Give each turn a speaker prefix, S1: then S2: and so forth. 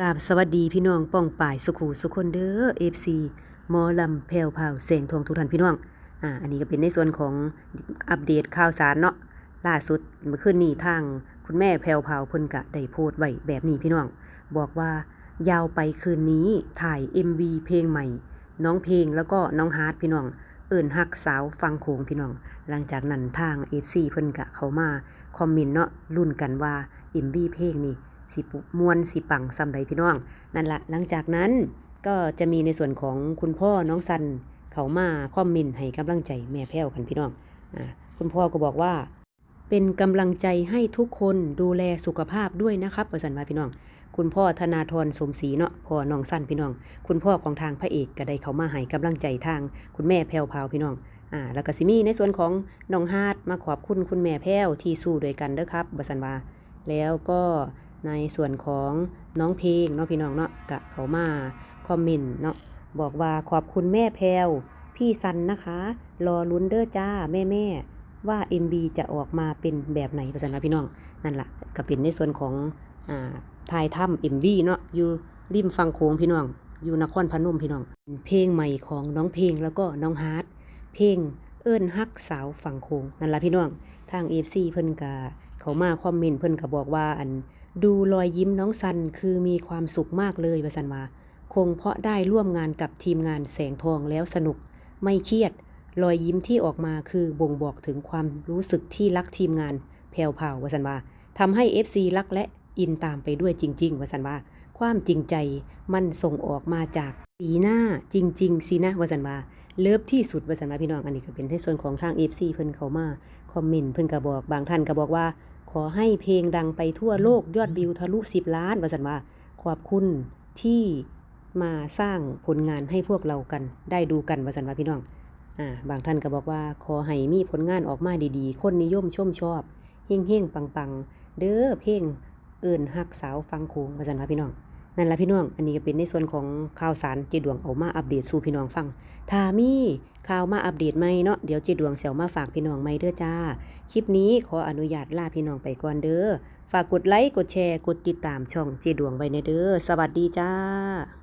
S1: กาบสวัสดีพี่น้องป้องป่ายสุขูสุคนเด้อ FC หมอลำแพรวพราวแสงทองทุกท่านพี่น้องอ่าอันนี้ก็เป็นในส่วนของอัปเดตข่าวสารเนาะล่าสุดเมื่อคืนนี้ทางคุณแม่แพรวพราวเพิ่นกะได้โพสต์ไว้แบบนี้พี่น้อง บอกว่ายาวไปคืนนี้ถ่าย MV เพลงใหม่ น้องเพลงแล้วก็น้องฮาร์ดพี่น้อง เอิ่นฮักสาวฟังโขงพี่น้อง หลังจากนั้นทาง FC เพิ่นกะเขามาคอมเมนต์เนาะรุ่นกันว่า MV เพลงนี่ สิมวนสิปังซ้ำใดพี่น้อง นั่นละหลังจากนั้นก็จะมีในส่วนของคุณพ่อน้องซันเขามาคอมเมนต์ให้กำลังใจแม่แพ้วกันพี่น้องอคุณพ่อก็บอกว่า เป็นกำลังใจให้ทุกคนดูแลสุขภาพด้วยนะครับประสันมาพี่น้อง คุณพ่อธนาธรสมศรีเนาะพ่อน้องสั้นพี่น้อง คุณพ่อของทางพระเอกก็ได้เขามาให้กำลังใจทาง คุณแม่แพวพาวพี่น้องอ่าแล้วก็สิมีในส่วนของน้องฮาร์ดมาขอบคุณคุณแม่แพรวที่สู้ด้วยกันเด้อครับประสันวาแล้วก็ ในส่วนของน้องเพลงเนาะพี่น้องเนาะกะเขามาคอมเมนต์เนาะบอกว่าขอบคุณแม่แพรวพี่ซันนะคะ รอลุ้นเด้อจ้าแม่แม่ว่า MB จะออกมาเป็นแบบไหนประสันว่าพี่น้อง นั่นแหละก็เป็นในส่วนของอ่าทายถ้ำ MV เนาะอยู่ริมฟังโค้งพี่น้อง อยู่นครพนมพี่น้อง เพลงใหม่ของน้องเพลงแล้วก็น้องฮาร์ดเพลงเอิ้นฮักสาวฝั่งโค้งนั่นละพี่น้อง ทาง FC เพิ่นกะเขามาคอมเมนต์เพิ่นก็บอกว่าอัน ดูรอยยิ้มน้องซันคือมีความสุขมากเลยว่าสันวาคงเพราะได้ร่วมงานกับทีมงานแสงทองแล้วสนุก ไม่เครียด รอยยิ้มที่ออกมาคือบ่งบอกถึงความรู้สึกที่รักทีมงานแพรวพราววสันวาทำให้ FC รักและอินตามไปด้วยจริงๆวสันวาความจริงใจมันส่งออกมาจากสีหน้าจริง ๆสินะวสันวาเลิฟที่สุดวสันวาพี่น้องอันนี้ก็เป็นในส่วนของทาง FC เพิ่นเขามาคอมเมนต์เพิ่นก็บอกบางท่านก็บอกว่า ขอให้เพลงดังไปทั่วโลกยอดวิวทะลุ 10 ล้านวสันว่า ขอบคุณที่มาสร้างผลงานให้พวกเรากัน ได้ดูกันวสันว่าพี่น้องอ่าบางท่านก็บอกว่า ขอให้มีผลงานออกมาดีๆ คนนิยมชมชอบเฮงเฮงๆปังๆเด้อเพลงเอิญฮักสาวฟังโคงมาสันว่าพี่น้อง นั่นละพี่น้อง อันนี้ก็เป็นในส่วนของข่าวสารเจดวงเอามาอัปเดตสู่พี่น้องฟังถ้ามีข่าวมาอัปเดตไหมเนาะ เดี๋ยวเจดวงเสี่ยวมาฝากพี่น้องไหม่เด้อจ้า คลิปนี้ขออนุญาตลาพี่น้องไปก่อนเด้อ ฝากกดไลค์ กดแชร์ กดติดตามช่องเจดวงไว้ในเด้อ สวัสดีจ้า